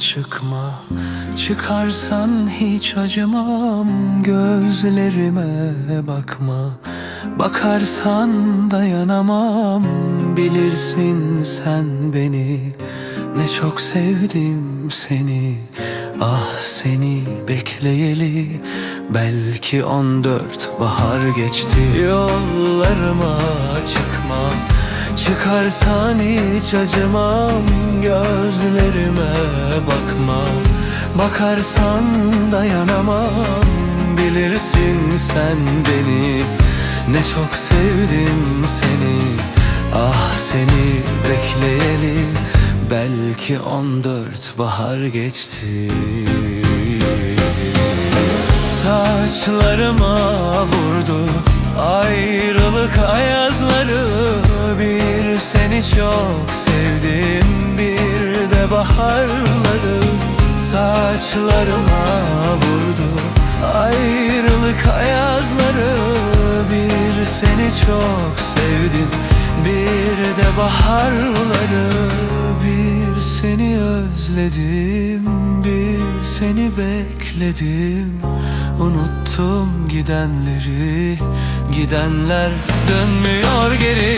çıkma. Çıkarsan hiç acımam Gözlerime bakma. Bakarsan dayanamam Bilirsin sen beni. Ne çok sevdim seni Ah seni bekleyeli. Belki on dört bahar geçti Yollarıma çıkma Çıkarsan hiç acımam Gözlerime bakma. Bakarsan dayanamam Bilirsin sen beni. Ne çok sevdim seni Ah seni bekleyeli. Belki on dört bahar geçti. Saçlarıma vurdu Ayrılık ayazları seni çok sevdim. Bir de baharları Saçlarıma vurdu. Ayrılık ayazları Bir seni çok sevdim. Bir de baharları Bir seni özledim. Bir seni bekledim. Unuttum gidenleri. Gidenler dönmüyor geri